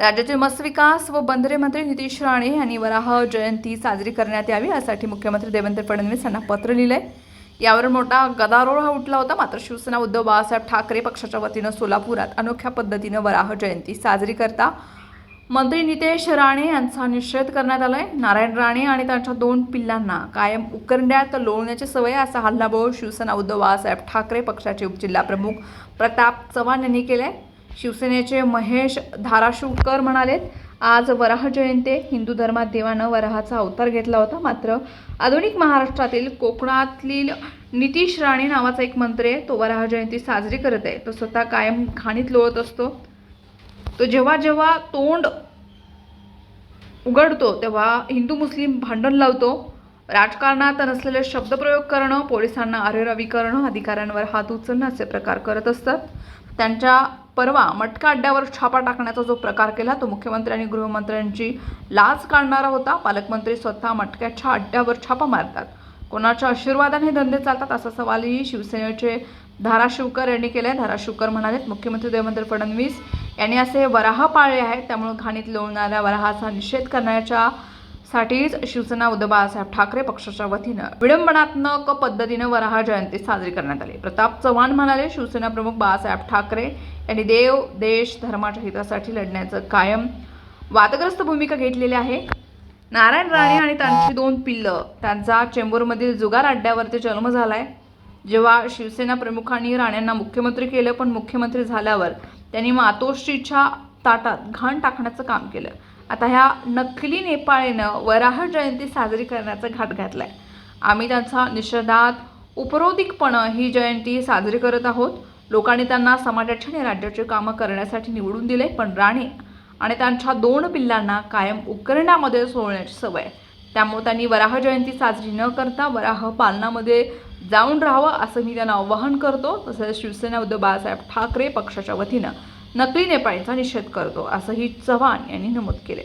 राज्याचे मत्स्य विकास व बंदरे मंत्री नितीश राणे यांनी वराह जयंती साजरी करण्यात यावी यासाठी मुख्यमंत्री देवेंद्र फडणवीस यांना पत्र लिहिलंय यावर मोठा गदारोळ हा उठला होता. मात्र शिवसेना उद्धव बाळासाहेब ठाकरे पक्षाच्या वतीनं सोलापुरात अनोख्या पद्धतीनं वराह जयंती साजरी करता. मंत्री नितेश राणे यांचा निषेध करण्यात आलाय. नारायण राणे आणि त्यांच्या दोन पिल्लांना कायम उकरण्यात लोळण्याची सवय असा हल्लाबोळ शिवसेना उद्धव बाळासाहेब ठाकरे पक्षाचे उपजिल्हाप्रमुख प्रताप चव्हाण यांनी केलाय. शिवसेनेचे महेश धाराशिवकर म्हणालेत आज वराह जयंती हिंदू धर्मात देवानं वराहाचा अवतार घेतला होता. मात्र आधुनिक महाराष्ट्रातील कोकणातील नितीश राणे नावाचा एक मंत्री आहे. तो वराह जयंती साजरी करत आहे. तो स्वतः कायम घाणीत लोळत असतो. तो जेव्हा जेव्हा तोंड उघडतो तेव्हा हिंदू मुस्लिम भांडण लावतो. राजकारणात नसलेले शब्दप्रयोग करणं पोलिसांना अरेरावी करणं अधिकाऱ्यांवर हात उचलणं असे प्रकार करत असतात. त्यांच्या परवा मटका अड्ड्यावर छापा टाकण्याचा जो प्रकार केला तो मुख्यमंत्री आणि गृहमंत्र्यांची लाच काढणारा होता. पालकमंत्री स्वतः मटक्याच्या अड्ड्यावर छापा मारतात. कोणाच्या आशीर्वादाने हे धंदे चालतात असा सवालही शिवसेनेचे धाराशिवकर यांनी केलाय. धाराशिवकर म्हणालेत मुख्यमंत्री देवेंद्र फडणवीस यांनी असे वराह पाळले आहेत. त्यामुळे घाणीत लोळणाऱ्या वराहाचा निषेध करण्याच्या साठीच शिवसेना उद्धव बाळासाहेब ठाकरे पक्षाच्या वतीनं विडंबनात्मक पद्धतीनं वराहा जयंती साजरी करण्यात आली. प्रताप चव्हाण म्हणाले शिवसेना प्रमुख बाळासाहेब ठाकरे यांनी देव देश धर्माच्या हितासाठी लढण्याचं कायम वादग्रस्त भूमिका घेतलेली आहे. नारायण राणे आणि त्यांची दोन पिल्लं त्यांचा चेंबूरमधील जुगार अड्ड्यावरती जन्म झालाय. जेव्हा शिवसेना प्रमुखांनी राणेंना मुख्यमंत्री केलं पण मुख्यमंत्री झाल्यावर त्यांनी मातोश्रीच्या ताटात घाण टाकण्याचं काम केलं. आता ह्या नकली नेपाळीनं वराह जयंती साजरी करण्याचा घाट आहे आम्ही त्यांचा निषेधात उपरोधिकपणं ही जयंती साजरी करत आहोत. लोकांनी त्यांना समाजाची आणि राज्याची कामं करण्यासाठी निवडून दिले पण राणे आणि त्यांच्या दोन पिल्लांना कायम उकरण्यामध्ये सोडण्याची सवय आहे. त्यामुळे त्यांनी वराह जयंती साजरी न करता वराह पालनामध्ये जाऊन राहावं असं मी त्यांना आवाहन करतो. तसेच शिवसेना उद्धव बाळासाहेब ठाकरे पक्षाच्या वतीनं नकली नेपाळींचा निषेध करतो असंही चव्हाण यांनी नमूद केले